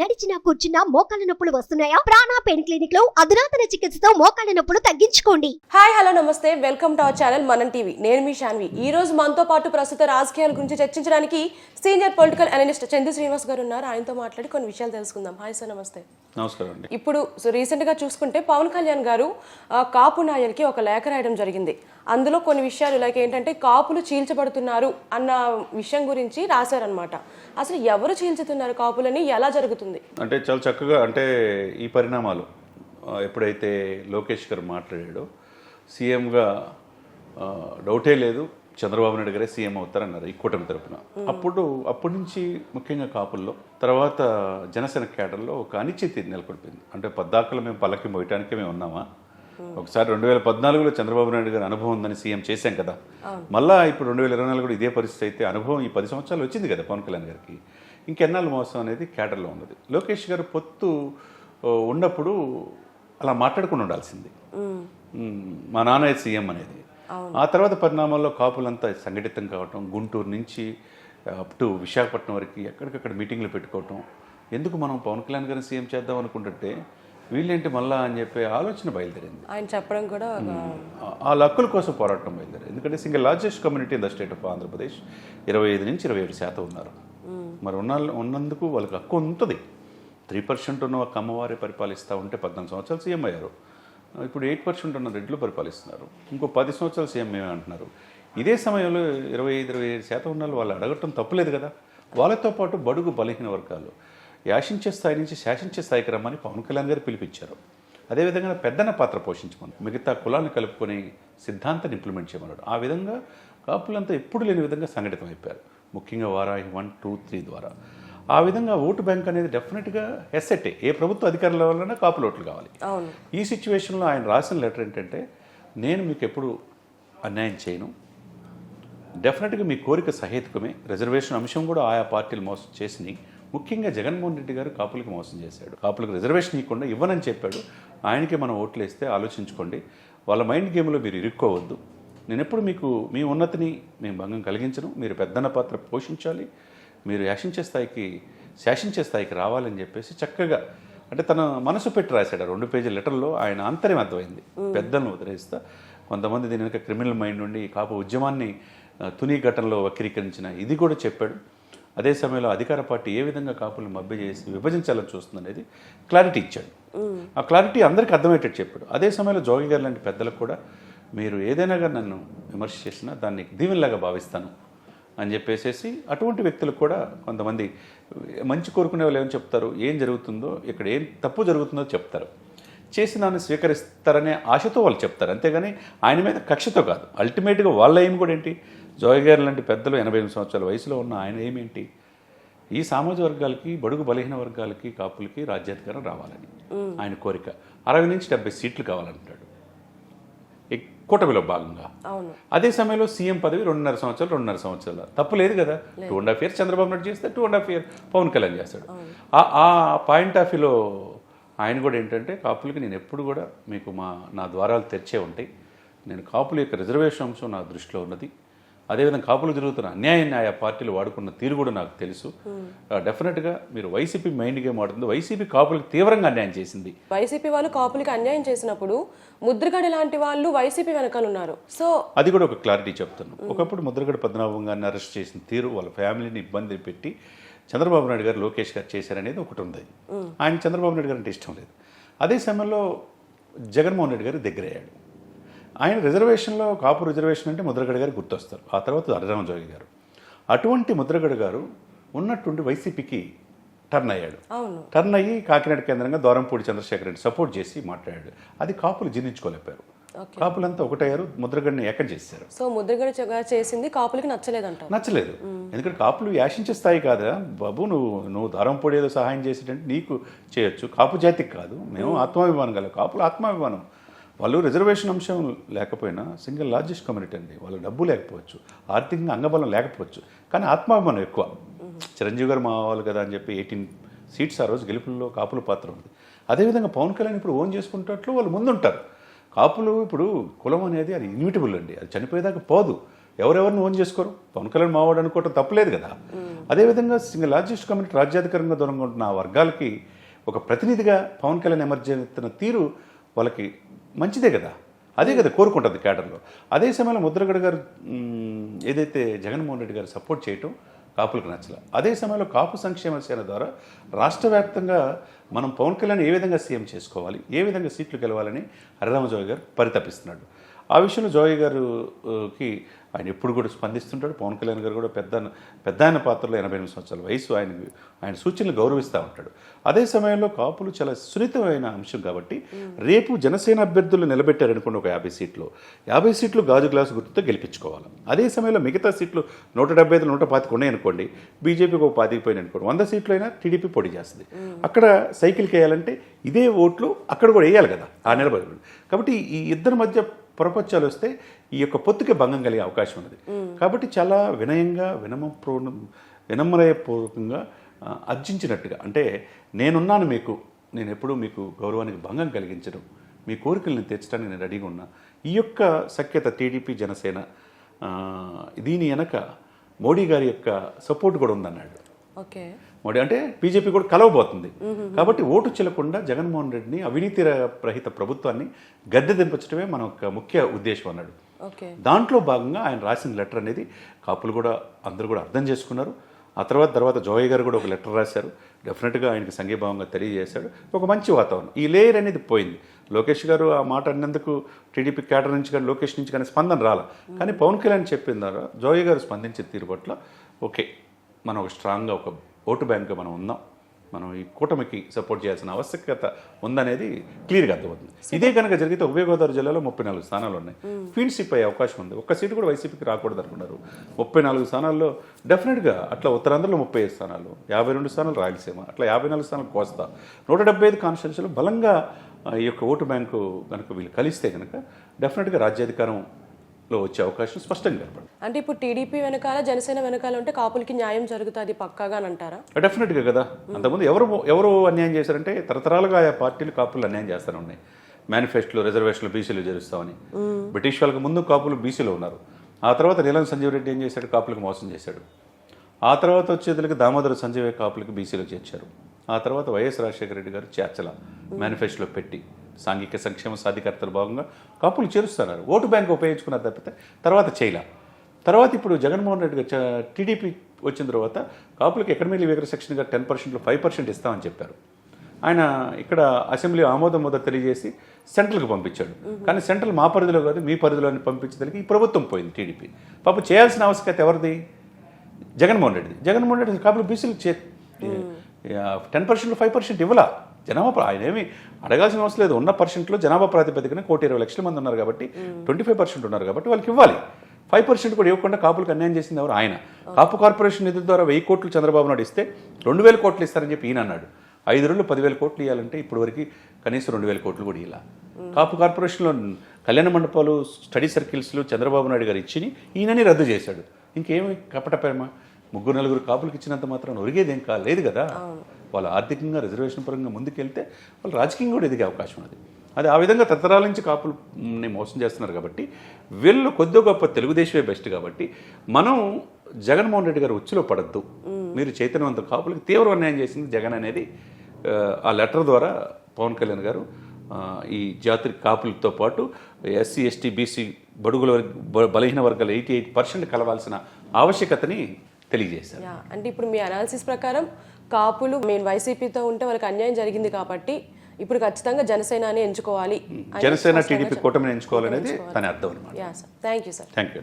నడిచినా కూర్చున్నా మోకాళ్ళ నొప్పులు వస్తున్నాయా? ప్రాణా పెయిన్ క్లినిక్లో అధునాతన చికిత్సతో మోకాళ్ళ నొప్పులు తగ్గించుకోండి. హాయ్ హలో నమస్తే. Welcome to our channel Manam TV. నేను మీ శాన్వి ఈ రోజు మనతో పాటు ప్రస్తుత రాజకీయాల గురించి చర్చించడానికి senior political analyst Chandu Srinivas garu ఉన్నారు. ఆయనతో మాట్లాడి కొన్ని విషయాలు తెలుసుకుందాం. హాయ్ సార్ నమస్తే. నమస్కారం అండి. ఇప్పుడు సో రీసెంట్గా చూసుకుంటే పవన్ కళ్యాణ్ గారు కాపు నాయలకి ఒక లేఖ రాయడం జరిగింది. అందులో కొన్ని విషయాలు లైక్ ఏంటంటే కాపులు చీల్చబడుతున్నారు అన్న విషయం గురించి రాశారనమాట అసలు ఎవరు చీల్చుతున్నారు కాపులని? ఎలా జరుగుతుంది? అంటే చాలా చక్కగా అంటే ఈ పరిణామాలు ఎప్పుడైతే లోకేష్ గారు మాట్లాడాడో సీఎంగా డౌటే లేదు. చంద్రబాబు నాయుడు గారే సీఎం అవుతారన్నారు ఈ కూటమి తరపున. అప్పుడు అప్పటి నుంచి ముఖ్యంగా కాపుల్లో తర్వాత జనసేన కేడర్లో ఒక అనిశ్చితి నెలకొల్పింది. అంటే పద్దాకలు మేము పల్లకి మోయటానికే మేము ఉన్నామా? ఒకసారి రెండు వేల పద్నాలుగులో చంద్రబాబు నాయుడు గారి అనుభవం ఉందని సీఎం చేశాం కదా. మళ్ళా ఇప్పుడు రెండు వేల ఇరవై నాలుగు కూడా ఇదే పరిస్థితి అయితే అనుభవం ఈ పది సంవత్సరాలు వచ్చింది కదా పవన్ కళ్యాణ్ గారికి. ఇంకెన్నాళ్ళు మోసం అనేది కేడర్లో ఉన్నది. లోకేష్ గారు పొత్తు ఉన్నప్పుడు అలా మాట్లాడుకుని ఉండాల్సింది. మా నాన్న సీఎం అనేది. ఆ తర్వాత పరిణామాల్లో కాపులంతా సంఘటితం కావటం గుంటూరు నుంచి అప్ టు విశాఖపట్నం వరకు ఎక్కడికక్కడ మీటింగ్లు పెట్టుకోవటం ఎందుకు మనం పవన్ కళ్యాణ్ గారిని సీఎం చేద్దాం అనుకుంటుంటే వీళ్ళేంటి మళ్ళా అని చెప్పి ఆలోచన బయలుదేరింది. ఆయన చెప్పడం కూడా ఆ- హక్కుల కోసం పోరాటం బయలుదేరారు ఎందుకంటే single largest community in the state of Andhra Pradesh ఇరవై ఐదు నుంచి ఇరవై ఏడు శాతం ఉన్నారు. మరి ఉన్న ఉన్నందుకు వాళ్ళకి హక్కు ఉంటుంది. త్రీ పర్సెంట్ ఉన్న ఒక అమ్మవారి పరిపాలిస్తూ ఉంటే పద్నాలుగు సంవత్సరాలు సీఎం అయ్యారు. ఇప్పుడు ఎయిట్ పర్సెంట్ ఉన్న రెడ్లు పరిపాలిస్తున్నారు. ఇంకో పది సంవత్సరాలు సీఎం ఏమే అంటున్నారు. ఇదే సమయంలో ఇరవై ఐదు ఇరవై ఏడు శాతం ఉన్న వాళ్ళు అడగటం తప్పులేదు కదా. వాళ్ళతో పాటు బడుగు బలహీన వర్గాలు యాశించే స్థాయి నుంచి శాసించే స్థాయికి రమ్మని పవన్ కళ్యాణ్ గారు పిలిపించారు. అదేవిధంగా పెద్దన పాత్ర పోషించమని మిగతా కులాన్ని కలుపుకొని సిద్ధాంతాన్ని ఇంప్లిమెంట్ చేయమన్నాడు. ఆ విధంగా కాపులంతా ఎప్పుడు లేని విధంగా సంఘటితం అయిపోయారు ముఖ్యంగా వారాహి వన్ టూ త్రీ ద్వారా. ఆ విధంగా ఓటు బ్యాంక్ అనేది డెఫినెట్గా ఎస్ఎట్ఏ ఏ. ప్రభుత్వ అధికారుల వల్లనే కాపుల ఓట్లు కావాలి. ఈ సిచ్యువేషన్లో ఆయన రాసిన లెటర్ ఏంటంటే నేను మీకు ఎప్పుడు అన్యాయం చేయను. డెఫినెట్గా మీ కోరిక సహేతుకమే. రిజర్వేషన్ అంశం కూడా ఆయా పార్టీలు మోసం చేసినాయి. ముఖ్యంగా జగన్మోహన్ రెడ్డి గారు కాపులకి మోసం చేశాడు. కాపులకు రిజర్వేషన్ ఇవ్వకుండా ఇవ్వనని చెప్పాడు. ఆయనకి మనం ఓట్లు వేస్తే ఆలోచించుకోండి. వాళ్ళ మైండ్ గేమ్లో మీరు ఇరుక్కోవద్దు. నేను ఎప్పుడు మీకు మీ ఉన్నతిని మేము భంగం కలిగించను. మీరు పెద్దన్న పాత్ర పోషించాలి. మీరు యాశించే స్థాయికి శాసించే స్థాయికి రావాలని చెప్పేసి చక్కగా అంటే తన మనసు పెట్టి రాశాడు. రెండు పేజీల లెటర్లో ఆయన ఆంతర్యం అర్థమైంది. పెద్దలను వదిలేస్తా. కొంతమంది దీని వెనక క్రిమినల్ మైండ్ నుండి కాపు ఉద్యమాన్ని తుని ఘటనలో వక్రీకరించిన ఇది కూడా చెప్పాడు. అదే సమయంలో అధికార పార్టీ ఏ విధంగా కాపులను మభ్య చేసి విభజించాలని చూస్తుంది అనేది క్లారిటీ ఇచ్చాడు. ఆ క్లారిటీ అందరికీ అర్థమయ్యేటట్టు చెప్పాడు. అదే సమయంలో జోగి గారు లాంటి పెద్దలకు కూడా మీరు ఏదైనా కానీ నన్ను విమర్శ చేసినా దాన్ని దీవెనలాగా భావిస్తాను అని చెప్పేసేసి అటువంటి వ్యక్తులకు కూడా కొంతమంది మంచి కోరుకునే వాళ్ళు ఏమని చెప్తారు? ఏం జరుగుతుందో ఇక్కడ ఏం తప్పు జరుగుతుందో చెప్తారు. చేసి దాన్ని స్వీకరిస్తారనే ఆశతో వాళ్ళు చెప్తారు. అంతేగాని ఆయన మీద కక్షతో కాదు. అల్టిమేట్గా వాళ్ళ ఏం కూడా ఏంటి? జోయ్ గారు లాంటి పెద్దలు ఎనభై ఎనిమిది సంవత్సరాల వయసులో ఉన్న ఆయన ఏమేంటి? ఈ సామాజిక వర్గాలకి బడుగు బలహీన వర్గాలకి కాపులకి రాజ్యాధికారం రావాలని. ఆయన కోరిక. అరవై నుంచి డెబ్బై సీట్లు కావాలంటాడు. కూటమిలో భాగంగా. అదే సమయంలో సీఎం పదవి రెండున్నర సంవత్సరాలు రెండున్నర సంవత్సరాలు. తప్పు లేదు కదా? Two and half year Chandrababu Naidu చేస్తే two and half year Pawan Kalyan చేస్తాడు. ఆ- ఆ పాయింట్ ఆఫ్ వ్యూలో ఆయన కూడా ఏంటంటే కాపులకి నేను ఎప్పుడు కూడా మీకు మా నా ద్వారాలు తెరిచే ఉంటాయి. నేను కాపుల యొక్క రిజర్వేషన్ అంశం నా దృష్టిలో ఉన్నది. అదేవిధంగా కాపులు జరుగుతున్న అన్యాయాన్ని ఆయా పార్టీలు వాడుకున్న తీరు కూడా నాకు తెలుసు. డెఫినెట్గా మీరు వైసీపీ మైండ్ గేమ్ ఆడుతుంది. వైసీపీ కాపులకు తీవ్రంగా అన్యాయం చేసింది. వైసీపీ వాళ్ళు కాపులకి అన్యాయం చేసినప్పుడు ముద్రగడ లాంటి వాళ్ళు వైసీపీ వెనకాల ఉన్నారు. సో అది కూడా ఒక క్లారిటీ చెప్తున్నాను ఒకప్పుడు ముద్రగడ పద్మనాభం గారిని అరెస్ట్ చేసిన తీరు వాళ్ళ ఫ్యామిలీని ఇబ్బంది పెట్టి చంద్రబాబు నాయుడు గారు లోకేష్ గారు చేశారనేది ఒకటి ఉంది. ఆయన చంద్రబాబు నాయుడు గారు అంటే ఇష్టం లేదు. అదే సమయంలో జగన్మోహన్ రెడ్డి గారు దగ్గరయ్యాడు. ఆయన రిజర్వేషన్లో కాపు రిజర్వేషన్ అంటే ముద్రగడ గారు గుర్తొస్తారు. ఆ తర్వాత అరరామ జోగి గారు. అటువంటి ముద్రగడ గారు ఉన్నట్టుండి వైసీపీకి టర్న్ అయ్యాడు. టర్న్ అయ్యి కాకినాడ కేంద్రంగా దూరంపూడి చంద్రశేఖర్ రెడ్డి సపోర్ట్ చేసి మాట్లాడాడు. అది కాపులు జీర్ణించుకోలేపారు. కాపులంతా ఒకటయ్యారు ముద్రగడిని ఏకం చేశారు. సో ముద్రగడ చేసింది కాపులకి నచ్చలేదంటారు. నచ్చలేదు. ఎందుకంటే కాపులు యాశించే స్థాయి కాదా బాబు నువ్వు నువ్వు దారం పొడి ఏదో సహాయం చేసేటంటే నీకు చేయొచ్చు. కాపు జాతికి కాదు. మేము. ఆత్మాభిమానం గల కాపులు ఆత్మాభిమానం. వాళ్ళు రిజర్వేషన్ అంశం లేకపోయినా సింగిల్ లార్జెస్ట్ కమ్యూనిటీ అండి. వాళ్ళ డబ్బు లేకపోవచ్చు ఆర్థికంగా అంగబలం లేకపోవచ్చు కానీ ఆత్మాభిమానం ఎక్కువ. చిరంజీవి గారు మా వాళ్ళు కదా అని చెప్పి ఎయిటీన్ సీట్స్ ఆ రోజు గెలుపుల్లో కాపుల పాత్ర ఉంది. అదేవిధంగా పవన్ కళ్యాణ్ ఇప్పుడు ఓన్ చేసుకుంటట్లు వాళ్ళు ముందుంటారు. కాపులు ఇప్పుడు కులం అనేది అది ఇన్విటబుల్ అండి. అది చనిపోయేదాకా పోదు. ఎవరెవరిని ఓన్ చేసుకోరు? పవన్ కళ్యాణ్ మావాడు అనుకోవటం తప్పలేదు కదా. అదేవిధంగా సింగిల్ లార్జెస్ట్ కమ్యూనిటీ రాజ్యాధికారంగా దూరంగా ఉంటున్న ఆ వర్గాలకి ఒక ప్రతినిధిగా పవన్ కళ్యాణ్ ఎమర్జీ అవుతున్న తీరు వాళ్ళకి మంచిదే కదా. అదే కదా కోరుకుంటుంది కేడర్లో అదే సమయంలో ముద్రగడ గారు ఏదైతే జగన్మోహన్ రెడ్డి గారు సపోర్ట్ చేయటం కాపులకు నచ్చల. అదే సమయంలో కాపు సంక్షేమ సేన ద్వారా రాష్ట్ర వ్యాప్తంగా మనం పవన్ కళ్యాణ్ ఏ విధంగా సీఎం చేసుకోవాలి ఏ విధంగా సీట్లు గెలవాలని హరిరామజోగి గారు పరితపిస్తున్నాడు. ఆ విషయంలో జోయ్ గారుకి ఆయన ఎప్పుడు కూడా స్పందిస్తుంటాడు. పవన్ కళ్యాణ్ గారు కూడా పెద్ద పెద్ద ఆయన పాత్రలో ఎనభై ఎనిమిది సంవత్సరాల వయసు ఆయన ఆయన సూచనలు గౌరవిస్తూ ఉంటాడు. అదే సమయంలో కాపులు చాలా సున్నితమైన అంశం కాబట్టి రేపు జనసేన అభ్యర్థులు నిలబెట్టారనుకోండి ఒక యాభై సీట్లు. యాభై సీట్లు గాజు గ్లాసు గుర్తుతో గెలిపించుకోవాలి. అదే సమయంలో మిగతా సీట్లు నూట డెబ్బై ఐదు నూట పాతిక ఉన్నాయనుకోండి బీజేపీకి ఒక పాతికి పోయిన అనుకోండి వంద సీట్లు అయినా టీడీపీ పోటీ చేస్తుంది. అక్కడ సైకిల్కి వేయాలంటే ఇదే ఓట్లు అక్కడ కూడా వేయాలి కదా ఆ నిలబడి కాబట్టి ఈ ఇద్దరి మధ్య ప్రపంచాలు వస్తే ఈ యొక్క పొత్తుకి భంగం కలిగే అవకాశం ఉన్నది. కాబట్టి చాలా వినయంగా వినమపూర్ణ వినమ్రయపూర్వకంగా అర్జించినట్టుగా అంటే నేనున్నాను మీకు నేను ఎప్పుడూ మీకు గౌరవానికి భంగం కలిగించడం మీ కోరికలను తీర్చడానికి నేను రెడీగా ఉన్నా. ఈ యొక్క సఖ్యత టీడీపీ జనసేన దీని వెనక మోడీ గారి యొక్క సపోర్ట్ కూడా ఉందన్నాడు. ఓకే. మోడీ అంటే బీజేపీ కూడా కలవబోతుంది. కాబట్టి ఓటు చెల్లకుండా జగన్మోహన్ రెడ్డిని అవినీతి రహిత ప్రభుత్వాన్ని గద్దె దింపచ్చడమే మన యొక్క ముఖ్య ఉద్దేశం అన్నాడు. దాంట్లో భాగంగా ఆయన రాసిన లెటర్ అనేది కాపులు కూడా అందరూ కూడా అర్థం చేసుకున్నారు. ఆ తర్వాత తర్వాత జోయ్ గారు కూడా ఒక లెటర్ రాశారు. డెఫినెట్గా ఆయనకి సంఘీభావంగా తెలియజేశాడు. ఒక మంచి వాతావరణం. ఈ లేయర్ అనేది పోయింది. లోకేష్ గారు ఆ మాట అన్నందుకు టీడీపీ కేటర్ నుంచి కానీ లోకేష్ నుంచి కానీ స్పందన రాల. కానీ పవన్ కళ్యాణ్ చెప్పిన ద్వారా జోయ్ గారు స్పందించిన తీరు పట్ల ఓకే మనం ఒక స్ట్రాంగ్గా ఒక ఓటు బ్యాంక్గా మనం ఉన్నాం. మనం ఈ కూటమికి సపోర్ట్ చేయాల్సిన ఆవశ్యకత ఉందనేది క్లియర్గా అర్థమవుతుంది. ఇదే కనుక జరిగితే ఉభయ గోదావరి జిల్లాలో ముప్పై నాలుగు స్థానాలు ఉన్నాయి. ఫీల్డ్షిప్ అయ్యే అవకాశం ఉంది. ఒక్క సీటు కూడా వైసీపీకి రాకూడదు అనుకున్నారు. ముప్పై నాలుగు స్థానాల్లో డెఫినెట్గా అట్లా ఉత్తరాంధ్రలో ముప్పై ఐదు స్థానాలు యాభై రెండు స్థానాలు రాయలసీమ అట్లా యాభై నాలుగు స్థానాలు కోస్తా. నూట డెబ్బై ఐదు కాన్స్టిట్యూన్సీలో బలంగా ఈ యొక్క ఓటు బ్యాంకు కనుక వీళ్ళు కలిస్తే కనుక డెఫినెట్గా రాజ్యాధికారంలో వచ్చే అవకాశం స్పష్టంగా అంటే ఇప్పుడు టీడీపీ వెనకాల జనసేన వెనకాల ఉంటే కాపులకి న్యాయం జరుగుతుంది పక్కాగా అని అంటారా? డెఫినెట్గా కదా. అంతకుముందు ఎవరు ఎవరు అన్యాయం చేశారంటే తరతరాలుగా ఆయా పార్టీలు కాపులు అన్యాయం చేస్తూనే ఉన్నాయి. మేనిఫెస్టోలో రిజర్వేషన్లు బీసీలు చేరుస్తామని బ్రిటిష్ వాళ్ళకి ముందు కాపులు బీసీలో ఉన్నారు. ఆ తర్వాత నీలం సంజీవ్ రెడ్డి ఏం చేశాడు? కాపులకు మోసం చేశాడు. ఆ తర్వాత వచ్చేదికి దామోదర సంజయ్ కాపులకు బీసీలో చేర్చారు. ఆ తర్వాత వైఎస్ రాజశేఖర రెడ్డి గారు చేర్చల. మేనిఫెస్టోలో పెట్టి. సాంఘిక సంక్షేమ సాధికారతల భాగంగా కాపులు చేరుస్తున్నారు. ఓటు బ్యాంక్ ఉపయోగించుకున్నారు తప్పితే తర్వాత చేయలే. తర్వాత ఇప్పుడు జగన్మోహన్ రెడ్డి టీడీపీ వచ్చిన తర్వాత కాపులకు ఎకడమిక్ వీకర్ సెక్షన్గా టెన్ పర్సెంట్లో ఫైవ్ పర్సెంట్ ఇస్తామని చెప్పారు. ఆయన ఇక్కడ అసెంబ్లీ ఆమోదం మొదట తెలియజేసి సెంట్రల్కి పంపించాడు. కానీ సెంట్రల్ మా పరిధిలో కాదు మీ పరిధిలో పంపించడానికి ఈ ప్రభుత్వం పోయింది టీడీపీ. పాపం చేయాల్సిన ఆవశ్యకత ఎవరిది? జగన్మోహన్ రెడ్డి జగన్మోహన్ రెడ్డి కాపులు బీసీలు చే టెన్ పర్సెంట్ ఫైవ్ పర్సెంట్ ఇవ్వలా. జనాభా ఆయన ఏమి అడగాల్సిన అవసరం లేదు. ఉన్న పర్సెంట్లో జనాభా ప్రాతిపదికన కోటి ఇరవై లక్షల మంది ఉన్నారు కాబట్టి ట్వంటీ ఫైవ్ పర్సెంట్ ఉన్నారు కాబట్టి వాళ్ళకి ఇవ్వాలి. ఫైవ్ పర్సెంట్ కూడా ఇవ్వకుండా కాపులకు అన్యాయం చేసింది ఎవరు? ఆయన. కాపు కార్పొరేషన్ నిధుల ద్వారా వెయ్యి కోట్లు చంద్రబాబు నాయుడు ఇస్తే రెండు వేల కోట్లు ఇస్తారని చెప్పి ఈయన అన్నాడు. ఐదు రోజులు పదివేల కోట్లు ఇవ్వాలంటే ఇప్పుడు వరకు కనీసం రెండు వేల కోట్లు కూడా ఇలా కాపు కార్పొరేషన్లో కళ్యాణ మండపాలు స్టడీ సర్కిల్స్లు చంద్రబాబు నాయుడు గారు ఇచ్చి ఈయనని రద్దు చేశాడు. ఇంకేమి కపట ప్రేమ? ముగ్గురు నలుగురు కాపులకు ఇచ్చినంత మాత్రం ఒరిగేదేం కా లేదు కదా. వాళ్ళు ఆర్థికంగా రిజర్వేషన్ పరంగా ముందుకెళ్తే వాళ్ళు రాజకీయంగా కూడా ఎదిగే అవకాశం ఉన్నది అది ఆ విధంగా తరతరాల నుంచి కాపుల్ని మోసం చేస్తున్నారు కాబట్టి వీళ్ళు కొద్ది గొప్ప తెలుగుదేశమే బెస్ట్ కాబట్టి మనం జగన్మోహన్ రెడ్డి గారు ఉచ్చులో పడద్దు. మీరు చైతన్యవంత కాపులకు తీవ్ర అన్యాయం చేసింది జగన్ అనేది ఆ, లెటర్ ద్వారా పవన్ కళ్యాణ్ గారు ఈ జాతి కాపులతో పాటు ఎస్సీ ఎస్టీ బీసీ బడుగుల బలహీన వర్గాలు ఎయిటీ ఎయిట్ పర్సెంట్ కలవాల్సిన ఆవశ్యకతని తెలియజేశారు. అంటే ఇప్పుడు మీ అనాలిసిస్ ప్రకారం కాపులు మేము వైసీపీతో ఉంటే వాళ్ళకి అన్యాయం జరిగింది కాబట్టి ఇప్పుడు ఖచ్చితంగా జనసేనని ఎంచుకోవాలి అని జనసేన టీడీపీ కూటమిని ఎంచుకోవాలనేది దాని అర్థం అనమాట thank you sir thank you